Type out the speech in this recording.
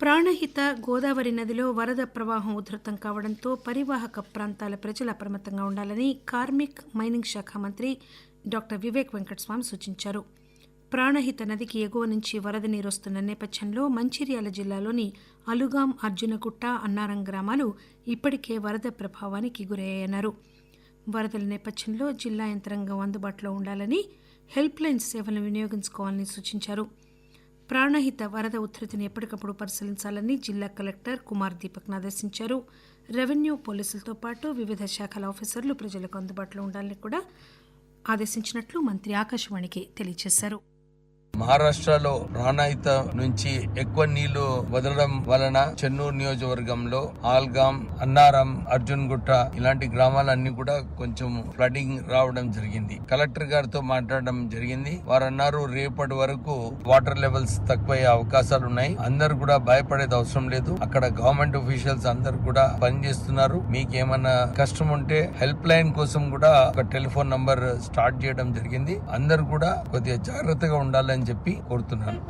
ప్రాణహిత గోదావరి నదిలో వరద ప్రవాహం ఉధృతం కావడంతో పరివాహక ప్రాంతాల ప్రజలు అప్రమత్తంగా ఉండాలని కార్మిక్ మైనింగ్ శాఖ మంత్రి డాక్టర్ వివేక్ వెంకటస్వామి సూచించారు. ప్రాణహిత నదికి ఎగువ నుంచి వరద నీరు వస్తున్న నేపథ్యంలో మంచిర్యాల జిల్లాలోని అలుగాం అర్జునగుట్ట అన్నారం గ్రామాలు ఇప్పటికే వరద ప్రభావానికి గురయ్యాయన్నారు. వరదల నేపథ్యంలో జిల్లా యంత్రాంగం అందుబాటులో ఉండాలని హెల్ప్ లైన్ సేవలను వినియోగించుకోవాలని సూచించారు. ప్రాణహిత వరద ఉధృతిని ఎప్పటికప్పుడు పరిశీలించాలని జిల్లా కలెక్టర్ కుమార్ దీపక్ను ఆదేశించారు. రెవెన్యూ పోలీసులతో పాటు వివిధ శాఖల ఆఫీసర్లు ప్రజలకు అందుబాటులో ఉండాలని కూడా ఆదేశించినట్లు మంత్రి ఆకాశవాణికి తెలియజేశారు. మహారాష్ట్రలో ప్రాణహిత నుంచి ఎక్కువ నీళ్ళు వదలడం వలన చెన్నూరు నియోజకవర్గంలో ఆల్గాం అన్నారం అర్జున్ గుట్ట ఇలాంటి గ్రామాలన్నీ కూడా కొంచెం ఫ్లడింగ్ రావడం జరిగింది. కలెక్టర్ గారితో మాట్లాడడం జరిగింది. వారు అన్నారు రేపటి వరకు వాటర్ లెవెల్స్ తక్కువయ్యే అవకాశాలు ఉన్నాయి. అందరు కూడా భయపడేది అవసరం లేదు. అక్కడ గవర్నమెంట్ ఆఫీషియల్స్ అందరు కూడా పనిచేస్తున్నారు. మీకు ఏమన్నా కష్టం ఉంటే హెల్ప్ లైన్ కోసం కూడా ఒక టెలిఫోన్ నంబర్ స్టార్ట్ చేయడం జరిగింది. అందరు కూడా కొద్దిగా జాగ్రత్తగా ఉండాలని చెప్పి కోరుతున్నాను.